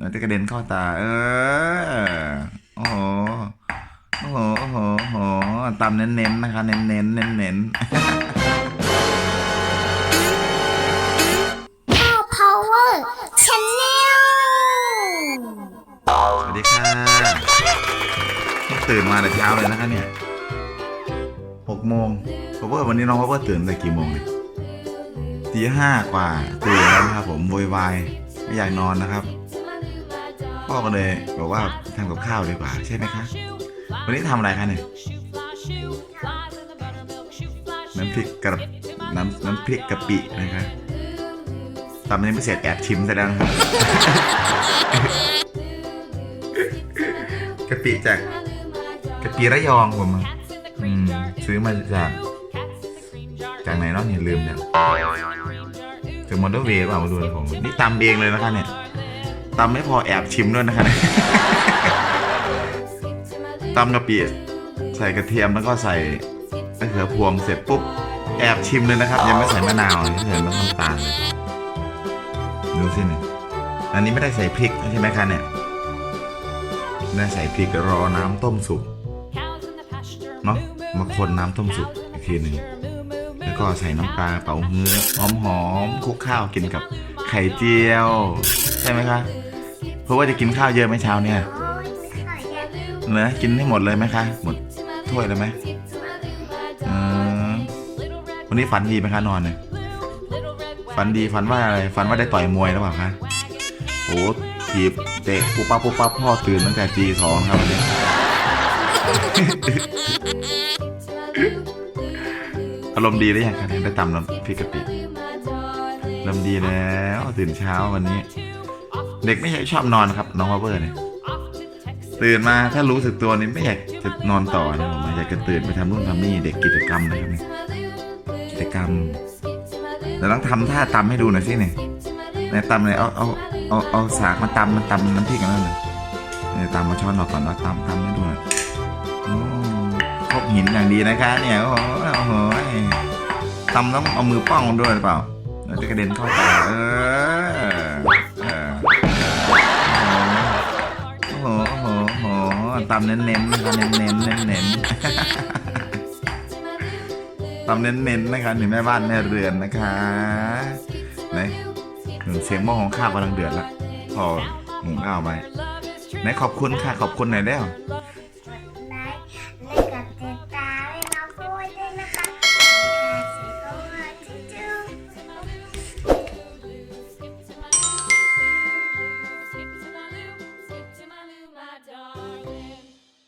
เดี๋ยวจะกระเด็นเข้าตา เออ โอ้โห โอ้โห โอ้โหโอ้โหตำเน้นๆ นะคะ เน้นๆ เน้นๆพ่อ power channel สวัสดีค่ะนี่ตื่นมาแต่เช้าเลยนะคะเนี่ยหกโมงพาวเวอร์วันนี้น้องพาวเวอร์ตื่นแต่กี่โมงเนี่ยตีห้ากว่าตื่นแล้วนะครับผมโวยวายไม่อยากนอนนะครับ พ่อก็เลยบอกว่าทำกับข้าวดีกว่าใช่ไหมคะ วันนี้ทำอะไรคะเนี่ยน้ำพริกกระน้ำน้ำพริกกะปินะคะตอนนี้ไม่เสร็จแอบชิมซะแล้วนะครับ กะปิจากกะปิระยองผมอะอืมซื้อมาจากจากไหนเนาะเนี่ยลืมเนี่ยจากมอเตอร์เวย์เปล่ามาดูเลยผมนี่ตำเองเลยนะคะเนี่ย ตำไม่พอแอบชิมด้วยนะคะเนี่ยตำกะปิใส่กระเทียมแล้วก็ใส่มะเขือพวงเสร็จปุ๊บแอบชิมเลยนะครับ ยังไม่ใส่มะนาวเลยใส่น้ำตาลเลยดูสิเนี่ยอันนี้ไม่ได้ใส่พริกใช่ไหมคะเนี่ยไม่ได้ใส่พริกรอน้ำต้มสุกเนาะมาคนน้ำต้มสุกอีกทีหนึ่งแล้วก็ใส่น้ำปลาเป่าเฮื้อหอมหอมๆคลุกข้าวกินกับ ไข่เจียว ใช่ไหมคะ เพราะว่าจะกินข้าวเยอะไหมเช้าเนี่ยโอ้ยไม่ค่อยเยอะเนอะกินให้หมดเลยไหมคะ หมดถ้วยเลยไหมเออวันนี้ฝันดีไหมคะนอนเนี่ยฝันดีฝันว่าอะไรฝันว่าได้ต่อยมวยหรือเปล่าคะโอ้ถีบเตะปุ๊บปั๊บปุ๊บปั๊บพ่อตื่นตั้งแต่จีสองครับวันนี้อารมณ์ดีได้ยังคะเนี่ยได้ตำน้ำพริกกะปิ อารมณ์ดีแล้วตื่นเช้าวันนี้ เด็กไม่ใช่ชอบนอนครับ น้องวาเวอร์เนี่ยตื่นมาถ้ารู้สึกตัวนี่ไม่อยากจะนอนต่อนะผมอยากจะตื่นไปทำนู่นทำนี่เด็กกิจกรรมนะครับเนี่ยกิจกรรมเดี๋ยวต้องทำท่าตำให้ดูหน่อยสิเนี่ยในตำเลยเอาเอาเอาเอาสากมาตำมันตำน้ำพริกกันแล้วนะเนี่ยตำมาช้อนออกก่อนแล้วตำตำให้ดูหน่อยโอ้ครบหินอย่างดีนะคะ เนี่ยโอ้โหโอ้โหตำต้องเอามือป้องด้วยหรือเปล่า เดี๋ยวจะกระเด็นเข้าตาเออเออโอ้โหโอ้โหโอ้โหตำเน้นๆนะคะเน้นเน้นเน้นๆตำเน้นๆนะคะหนึ่งแม่บ้านแม่เรือนนะคะไหนเสียงหม้อของข้าวกำลังเดือดล้วพอหุงข้าวไปไหนขอบคุณค่ะขอบคุณหน่อยแล้ว